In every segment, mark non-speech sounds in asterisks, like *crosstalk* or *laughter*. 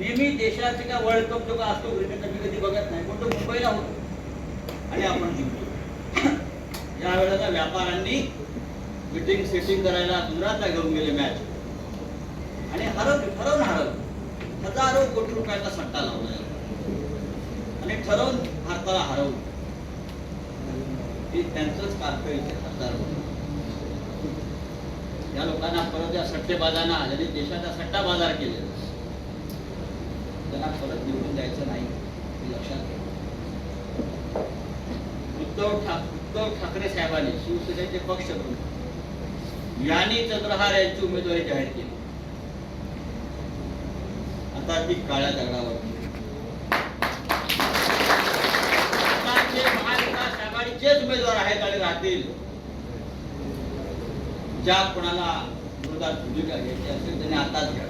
नेहमी देशाचे का वर्ल्ड कप जो का असतो क्रिकेट मी कधी बघत नाही. पण तो मुंबईला होतो. आणि आपण जिंकतो. *clears throat* या वेळेला व्यापाऱ्यांनी मिटिंग सेटिंग करायला गुजरातला घेऊन गेले मॅच आणि हरव ठरवून हरवलं. हजारो कोटी रुपयाचा सट्टा लावला. आणि ठरवून भारताला हरवलं. हे त्यांचंच कार्य खासदार होते या लोकांना परत या सट्टेबाजांना ज्यांनी देशाचा सट्टा बाजार केले त्यांना परत निवडून द्यायचं नाही हे लक्षात घ्या उद्धव उद्धव ठाकरे साहेबांनी शिवसेनेचे पक्ष प्रमुख यांनी चंद्रहार यांची उमेदवारी जाहीर केली. आता ती काळ्या दगडावर. महाविकास आघाडीचेच उमेदवार आहेत आणि राहतील ज्या कोणाला विरोधात भूमिका घ्यायची असेल त्यांनी आताच घ्या.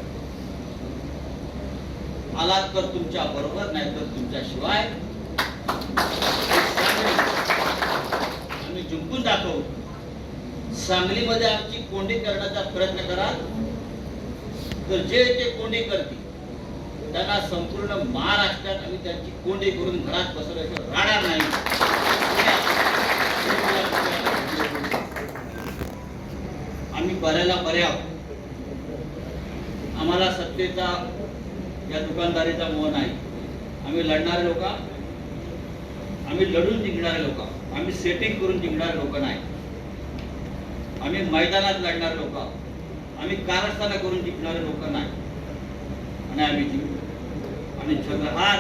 आलात तर तुमच्या बरोबर नाही तर तुमच्या शिवाय आम्ही जिंकून जातो. सांगलीमध्ये आमची कोंडी करण्याचा प्रयत्न कराल तर जे ते कोंडी करतील त्यांना संपूर्ण महाराष्ट्रात आम्ही त्यांची कोंडी करून घरात बसवल्याशिवाय राहणार नाही. आम्ही बऱ्याला बऱ्या आहोत. आम्हाला सत्तेचा या दुकानदारीचा मोह नाही. आम्ही लढणारे लोक आम्ही लढून जिंकणारे लोक आम्ही सेटिंग करून जिंकणारे लोक नाही. आम्ही मैदानात लढणारे लोक आम्ही कारस्थाना करून जिंकणारे लोक नाही. आणि आम्ही जिंकलो आणि चंद्रहार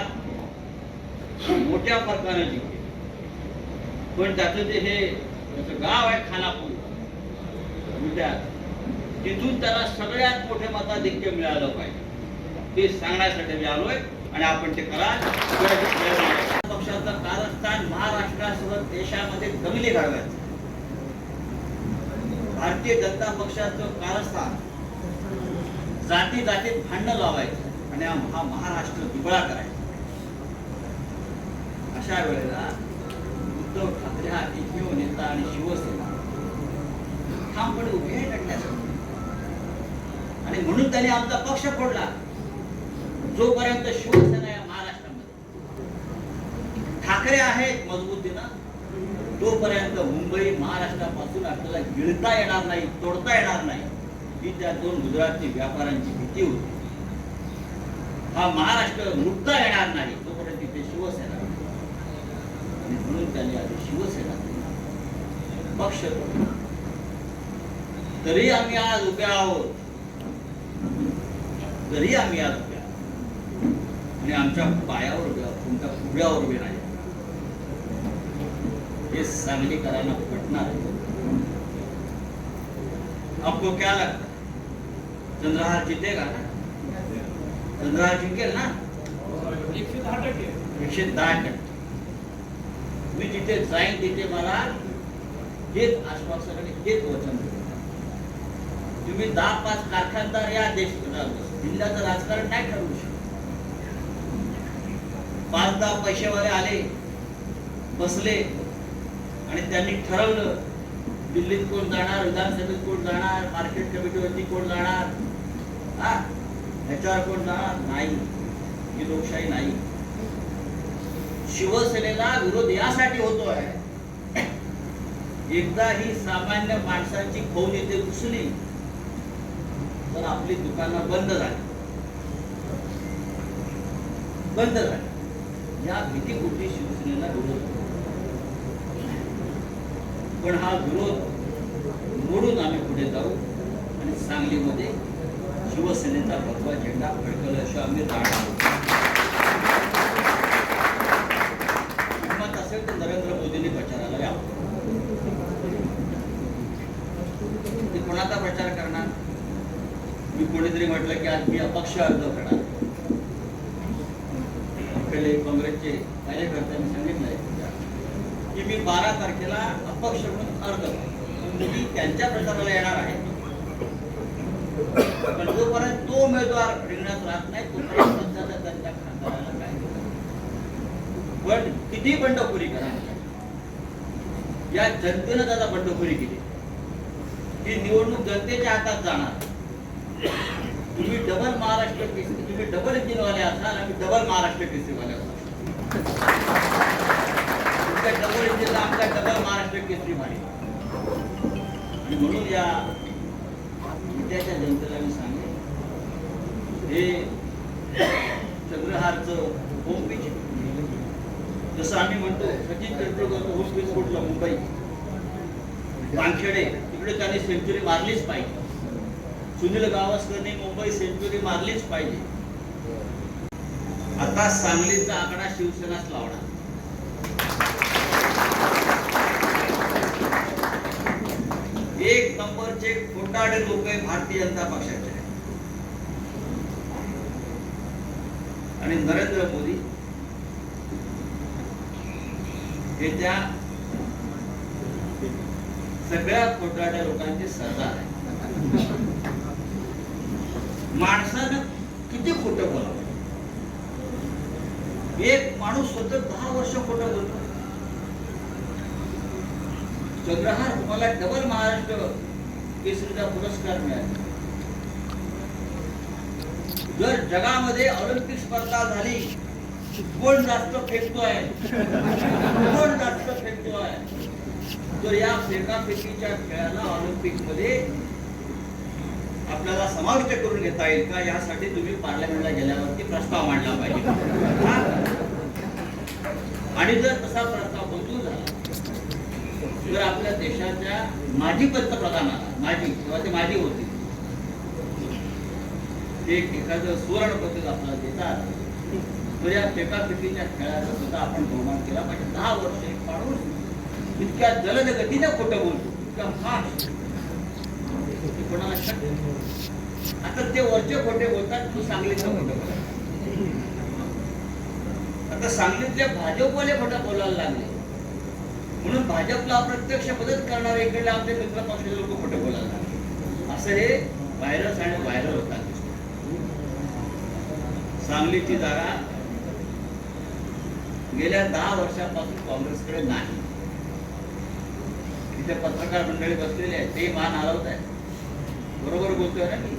मोठ्या फरकाने जिंकले पण त्याचं जे हे त्याचं गाव आहे खानापूर. तिथून त्याला सगळ्यात मोठे मताधिक्य मिळालं पाहिजे. ते सांगण्यासाठी मी आलोय आणि आपण ते करा. पक्षाचं कारस्थान महाराष्ट्रासह देशामध्ये कमी घालवायचं भारतीय जनता पक्षाचं कारस्थान जाती जातीत भांडण लावायचं आणि हा महाराष्ट्र दुबळा करायचा. अशा वेळेला उद्धव ठाकरे हा एकमेव नेता आणि शिवसेना. ठामपणे उभे लढण्यासाठी आणि म्हणून त्याने आमचा पक्ष फोडला. जोपर्यंत शिवसेना या महाराष्ट्रामध्ये ठाकरे आहेत मजबूतीनं तोपर्यंत मुंबई महाराष्ट्रापासून आपल्याला गिळता येणार नाही तोडता येणार नाही ही त्या दोन गुजराती व्यापाऱ्यांची भीती होती. हा महाराष्ट्र लुटता येणार नाही तोपर्यंत तिथे शिवसेना आणि म्हणून त्यांनी आज शिवसेना पक्ष तरी आम्ही आज उभे आहोत. तरी आम्ही आज आणि आमच्या पायावर उभे तुमच्या पुढ्यावर उभे नाही हे सांगलीकरांना पटणार आपको क्या लगता चंद्रहार जीतेगा ना? चंद्रहार जिंकेल ना? एकशे दहा टक्के. एकशे दहा टक्के मी जिथे जाईन तिथे मला हेच आश्वासन आणि हेच वचन तुम्ही दहा पाच कारखानदार या देश जिल्ह्याचं राजकारण नाही ठरवू शकत. पाच दहा पैसेवाले आले बसले आणि त्यांनी ठरवलं दिल्लीत कोण जाणार विधानसभेत कोण जाणार मार्केट कमिटीवरती कोण जाणार? हा? ह्याच्यावर कोण जाणार? नाही. ही लोकशाही नाही. शिवसेनेला विरोध यासाठी होतोय. एकदा ही सामान्य माणसांची खौल येथे घुसली तर आपली दुकानं बंद झाली. बंद झाली. या भीतीपोटी शिवसेनेला विरोध पण हा विरोध मोडून आम्ही पुढे जाऊ आणि सांगलीमध्ये शिवसेनेचा भगवा झेंडा फडकवल्याशिवाय आम्ही राहणार आहोत. हिंमत असेल तर नरेंद्र मोदींनी प्रचाराला यावं ते कोणाचा प्रचार करणार? मी कोणीतरी म्हटलं की आज मी अपक्ष अर्ज करणार आपले काँग्रेसचे कार्यकर्त्यांनी सांगितलंय की मी बारा तारखेला अपक्ष म्हणून अर्ज करतो. मी त्यांच्या प्रचाराला येणार आहे पण जोपर्यंत तो उमेदवार रिंगणात राहत नाही तोपर्यंत त्यांच्या त्यांच्या खासदाराला काय पण किती बंडखोरी करा. या जनतेनं त्याचा बंडखोरी केली. ही निवडणूक जनतेच्या हातात जाणार. तुम्ही डबल महाराष्ट्र केसरी तुम्ही डबल इंजिनवाले डबल महाराष्ट्र केसरीवाले असाल. तुमच्या डबल इंजिनला आमचा डबल महाराष्ट्र केसरी माडी आणि म्हणून या विद्याच्या जनतेला मी सांगेन हे चंद्रहारचं होम जसं आम्ही म्हणतो सचिन तेंडुलकर होम पिच कुठलं मुंबई. वानखेडे तिकडे त्यांनी सेंचुरी मारलीच पाहिजे. सुनील गावस्करने मुंबई सेंचुरी मारलीच पाहिजे. आता सांगलीचा आकडा शिवसेनाच लावणार. एक नंबरचे खोटाडे लोक आहे भारतीय जनता पक्षाचे. आणि नरेंद्र मोदी त्या सगळ्या कोटाड्या लोकांचे सरदार आहे. माणसानं किती खोट बोलावं? एक माणूस स्वतः दहा वर्ष खोट बोलतो. चंद्रहार तुम्हाला डबल महाराष्ट्र केसरीचा पुरस्कार मिळाला. जर जगामध्ये ऑलिम्पिक स्पर्धा झाली कोण जास्त फेकतोय? कोण जास्त फेकतोय? तर या फेकाफेकीच्या खेळाला ऑलिम्पिकमध्ये आपल्याला समाविष्ट करून घेता येईल का? यासाठी तुम्ही पार्लमेंटला गेल्यावरती प्रस्ताव मांडला पाहिजे. आणि जर तसा प्रस्ताव मंजूर झाला तर आपल्या देशाच्या माजी पंतप्रधानाला माजी किंवा ते माजी होते ते एक एखादं सुवर्ण पदक आपल्याला देतात. तर या फेकाफेकीच्या खेळाचा सुद्धा आपण बहुमान केला पाहिजे. दहा वर्ष एक माणूस इतक्या जलद गतीने खोटं बोलतो. इतका फास्ट कोणाला शक्य आता ते वरचे खोटे बोलतात तू सांगलीचं खोटं बोला आता सांगलीतले भाजपवाले खोटं बोलायला लागले. म्हणून भाजपला अप्रत्यक्ष मदत करणारे इकडले आपले मित्र पक्षाचे लोक खोटं बोलायला लागले. असं हे व्हायरस आणि व्हायरल होतात. सांगलीची जागा गेल्या दहा वर्षापासून काँग्रेसकडे नाही. तिथे पत्रकार मंडळी बसलेले आहेत ते मान हलवत आहेत. बरोबर बोलतोय ना मी?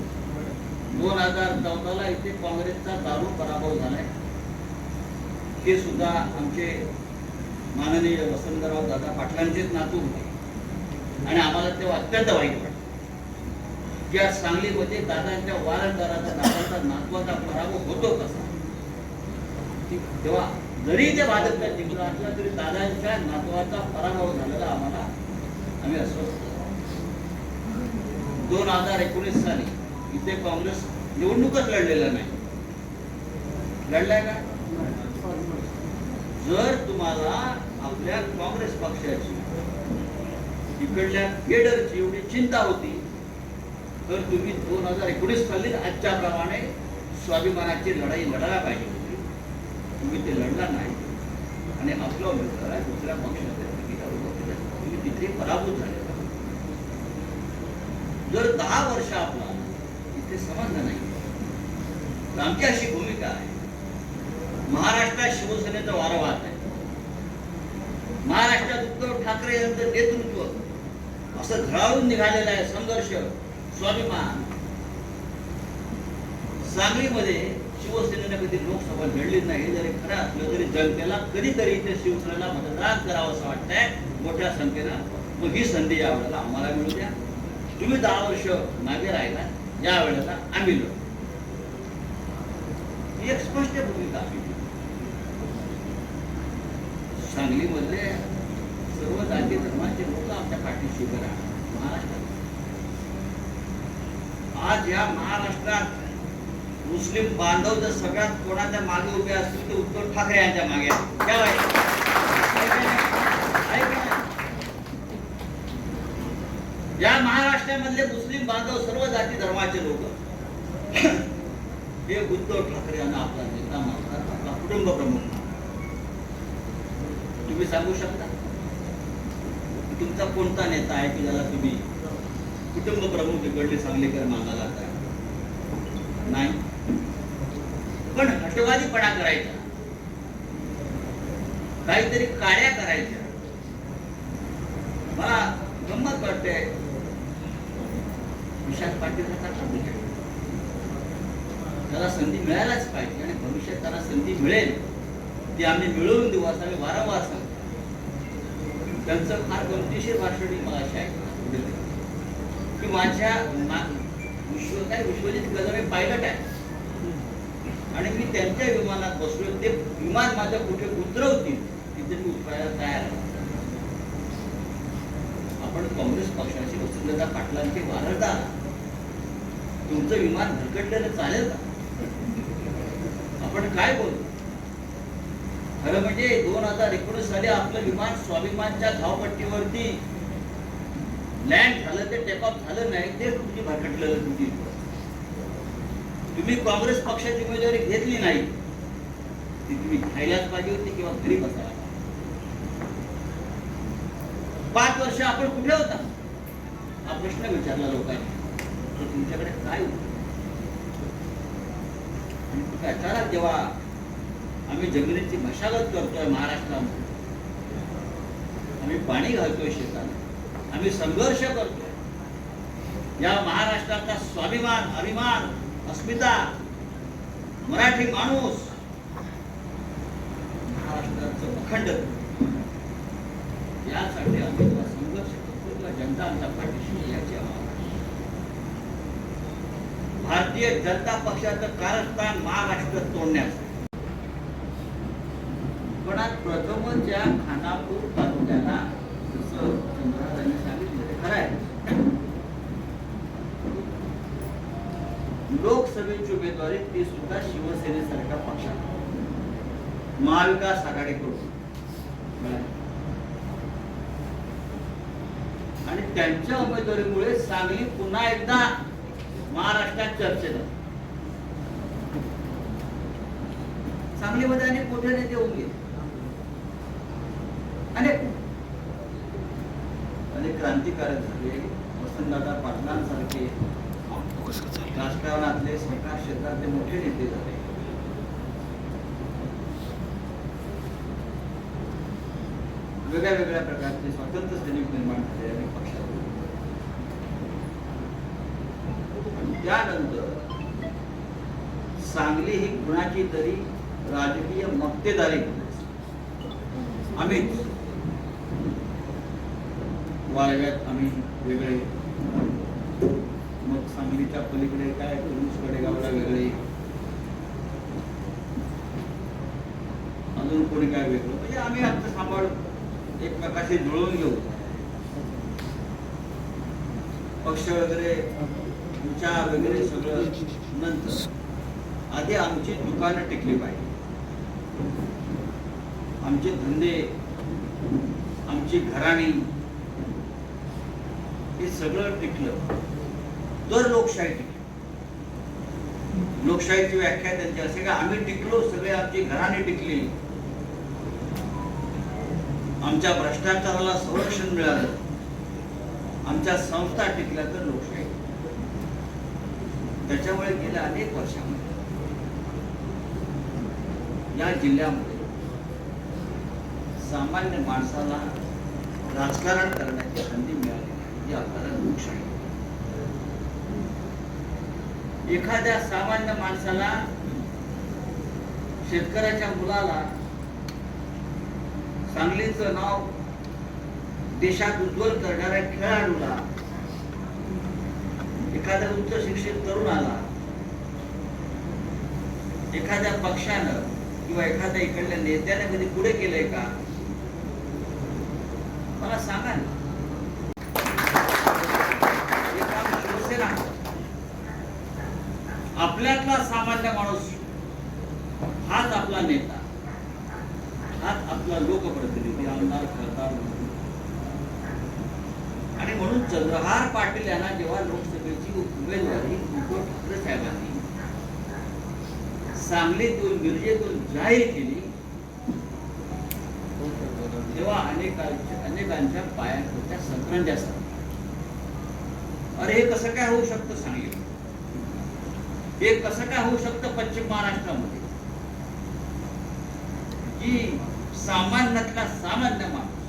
दोन हजार चौदाला इथे काँग्रेसचा दारू पराभव झालाय. ते सुद्धा आमचे माननीय वसंतराव दादा पाटलांचेच नातू होते. आणि आम्हाला तेव्हा अत्यंत वाईट वाटलं. ज्या सांगलीमध्ये दादांच्या वारंदाराचा दादाचा नातवाचा पराभव होतो कसा? तेव्हा जरी ते भाजपचा जिंकून असलं तरी दादांच्या नातवाचा पराभव झालेला आम्हाला आम्ही अस्वस्थ दोन हजार एकोणीस साली इथे काँग्रेस निवडणूकच लढलेला नाही. लढलाय का? जर तुम्हाला आपल्या काँग्रेस पक्षाची इकडल्या केडरची एवढी चिंता होती तर तुम्ही दोन हजार एकोणीस साली आजच्या प्रमाणे स्वाभिमानाची लढाई लढायला पाहिजे. तुम्ही ते लढला नाही. आणि आपला उमेदवार आहे दुसऱ्या पक्षाच्या तिकिटावर तुम्ही तिथे पराभूत झाले जर दहा वर्ष आपला इथे संबंध नाही आमची अशी भूमिका आहे. महाराष्ट्रात शिवसेनेचा वारा वाहत आहे. महाराष्ट्रात उद्धव ठाकरे यांचं नेतृत्व असं झळावून निघालेलं आहे संघर्ष स्वाभिमान. सांगलीमध्ये शिवसेनेला कधी लोकसभा लढली नाही. जरी खरं असलं तरी जनतेला कधीतरी इथे शिवसेनेला मतदान करावं असं वाटतंय. मोठ्या संख्येनं. मग ही संधी या वेळेला आम्हाला मिळू द्या. तुम्ही दहा वर्ष मागे राहिला या वेळेला आम्ही लढू ही एक स्पष्ट भूमिका सांगलीमधले सर्व जाती धर्माचे लोक आमच्या पाठीशी करा राहणार महाराष्ट्रात. आज या महाराष्ट्रात मुस्लिम बांधव जर सगळ्यात कोणाच्या मागे उभे असतील तर उद्धव ठाकरे यांच्या मागे या महाराष्ट्रामधले मुस्लिम बांधव सर्व जाती धर्माचे लोक. हे उद्धव ठाकरे यांना आपला नेता मानतात आपला कुटुंब प्रमुख तुम्ही सांगू शकता? तुमचा कोणता नेता आहे की ज्याला तुम्ही कुटुंब प्रमुख इकडले सांगलीकर मागायला लागताय नाही. पण हटवादीपणा करायचा. काहीतरी काळ्या करायच्या मला गंमत वाटते. विशाल पाटील त्याला संधी मिळायलाच पाहिजे आणि भविष्यात त्याला संधी मिळेल ती आम्ही मिळवून देऊ असं आम्ही वारंवार सांगतो. त्यांचं फार गमतीशीर भाषण मला असे की माझ्या विश्व काय विश्वजित कदम हे पायलट आहे. आणि मी त्यांच्या विमानात बसलो ते विमान माझ्या कुठे उतरवतील. तिथे मी उतरायला तयार आपण काँग्रेस पक्षाची वसुंधरा पाटलांचे वारदा तुमचं विमान भरकटलेलं चालेल का? आपण काय बोलतो खरं म्हणजे दोन हजार एकोणीस साली आपलं विमान स्वाभिमानच्या धावपट्टीवरती लँड झालं ते टेक ऑफ झालं नाही ते तुमची भरकटलेलं तुमची तुम्ही काँग्रेस पक्षाची उमेदवारी घेतली नाही ती तुम्ही घ्यायलाच पाहिजे होती किंवा घरी बसायला पाच वर्ष आपण कुठे होता? हा प्रश्न विचारला लोकांनी. तर तुमच्याकडे काय होतं? जेव्हा आम्ही जमिनीची मशागत करतोय महाराष्ट्रामध्ये. आम्ही पाणी घालतोय शेतात आम्ही संघर्ष करतोय. या महाराष्ट्राचा स्वाभिमान अभिमान अस्मिता मराठी माणूस. महाराष्ट्राचं अखंड. यासाठी आम्ही तुला संघर्ष करतो तेव्हा जनता आमच्या पाठीशी याची भारतीय जनता पक्षाचं कारस्थान महाराष्ट्र तोडण्यास पण आज प्रथमच या खानापूर तालुक्याला जसं चंद्रहारांनी सांगितलं खरं आहे. लोकसभेची उमेदवारी ती सुद्धा शिवसेनेसारख्या पक्षात महाविकास आघाडीकडून. आणि त्यांच्या उमेदवारीमुळे सांगली पुन्हा एकदा महाराष्ट्रात चर्चेत सांगलीमध्ये अनेक मोठे नेते होऊन गेले. अनेक. अनेक क्रांतिकारक झाले वसंतदादा पाटलांसारखे. कसं चाललं राजकारणातले सरकार क्षेत्रातले मोठे नेते झाले. वेगळ्या वेगळ्या प्रकारचे स्वातंत्र्य सैनिक निर्माण झाले आणि पक्षात त्यानंतर सांगली ही कुणाची तरी राजकीय मक्तेदारी आम्हीच वाळव्यात आम्ही वेगळे सांगलीच्या पलीकडे काय कडे गावाला वेगळे अजून कोणी काय वेगळं? म्हणजे आम्ही आमचं सांभाळ एकमेकाशी जुळवून घेऊ. पक्ष वगैरे विचार वगैरे सगळं नंतर आधी आमची दुकानं टिकली पाहिजे. आमचे धंदे आमची घराणी हे सगळं टिकलं. तर लोकशाही टिकली. लोकशाहीची व्याख्या त्यांची असे का आम्ही टिकलो सगळे आमची घराने टिकली. आमच्या भ्रष्टाचाराला संरक्षण मिळालं. आमच्या संस्था टिकल्या तर लोकशाही त्याच्यामुळे गेल्या अनेक वर्षामध्ये या जिल्ह्यामध्ये सामान्य माणसाला राजकारण करण्याची संधी मिळाली जी आपल्याला लोकशाही एखाद्या सामान्य माणसाला शेतकऱ्याच्या मुलाला सांगलीचं नाव देशात उज्ज्वल करणाऱ्या खेळाडूला एखाद्या उच्च शिक्षित तरुणाला एखाद्या पक्षानं किंवा एखाद्या इकडल्या नेत्याने कधी पुढे केलंय का? मला सांगा ना हे काम शिवसेना राज्यातला सामान्य माणूस? हाच आपला नेता. हाच आपला लोकप्रतिनिधी आमदार खासदार आणि म्हणून चंद्रहार पाटील यांना जेव्हा लोकसभेची उमेदवारी उद्धव ठाकरे साहेबांनी सांगलीतून मिरजेतून जाहीर केली तेव्हा अनेकांच्या अनेकांच्या पायांच्या संक्रांती असतात अरे हे कसं काय होऊ शकतं सांगली हे कसं काय होऊ शकतं पश्चिम महाराष्ट्रामध्ये? की सामान्यातला सामान्य माणूस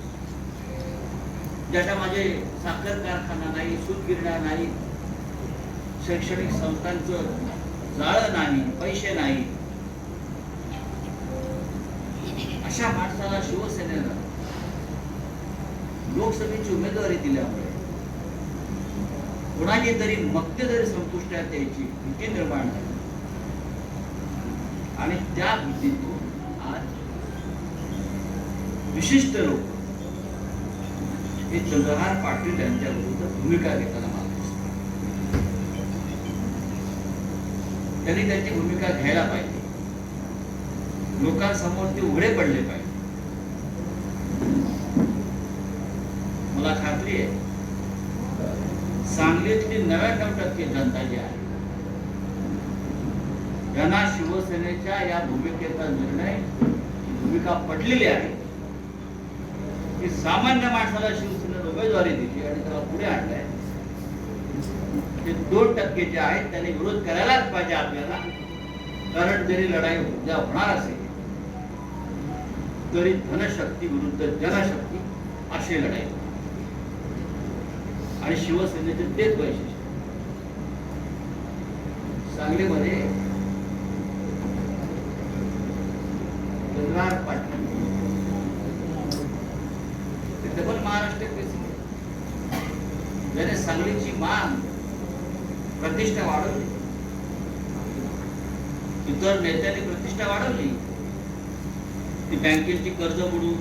ज्याच्या माझे साखर कारखाना नाही सूतगिरण्या नाही शैक्षणिक संस्थांचं जाळं नाही पैसे नाही अशा माणसाला शिवसेनेनं लोकसभेची उमेदवारी दिल्यामुळे कोणाची तरी मक्ते जरी संपुष्टात यायची भीती निर्माण झाली. आणि त्या भीतीतून आज विशिष्ट लोक हे चंद्रहार पाटील यांच्या विरुद्ध भूमिका घेताना मला दिसतात. त्यांनी त्यांची भूमिका घ्यायला पाहिजे. लोकांसमोर ते उघडे पडले पाहिजे. मला खात्री आहे सांगलीतली नव्या टक्के जनता जी आहे त्यांना शिवसेनेच्या या भूमिकेचा निर्णय भूमिका पटलेली आहे की सामान्य माणसाला शिवसेनेने उमेदवारी दिली आणि त्याला पुढे आणलंय. ते दोन टक्के जे आहेत त्यांनी विरोध करायलाच पाहिजे आपल्याला. कारण जरी लढाई उद्या होणार असेल तरी धनशक्ती विरुद्ध जनशक्ती अशी लढाई आणि शिवसेनेचे तेच वैशिष्ट्य. सांगलीमध्ये चंद्रहार पाटील. डबल महाराष्ट्र ज्याने सांगलीची मान प्रतिष्ठा वाढवली. इतर नेत्यांनी प्रतिष्ठा वाढवली. ती बँकेची कर्ज बुडून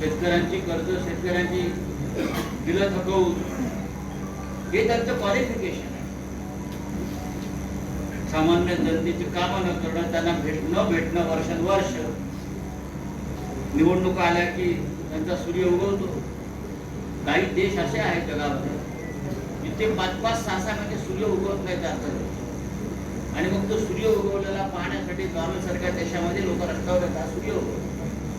शेतकऱ्यांची कर्ज शेतकऱ्यांची तिला थकवून हे त्यांचं क्वालिफिकेशन आहे. सामान्य जनतेची कामं न करणं त्यांना भेट न भेटणं वर्षानुवर्ष निवडणुका आल्या की त्यांचा सूर्य उगवतो. काही देश असे आहेत जगामध्ये जिथे पाच पाच सहा सहा म्हणजे सूर्य उगवत नाही त्यात आणि मग तो सूर्य उगवलेला पाहण्यासाठी नॉर्वे सारख्या देशामध्ये लोक रस्त्यावर येतात सूर्य उगवतो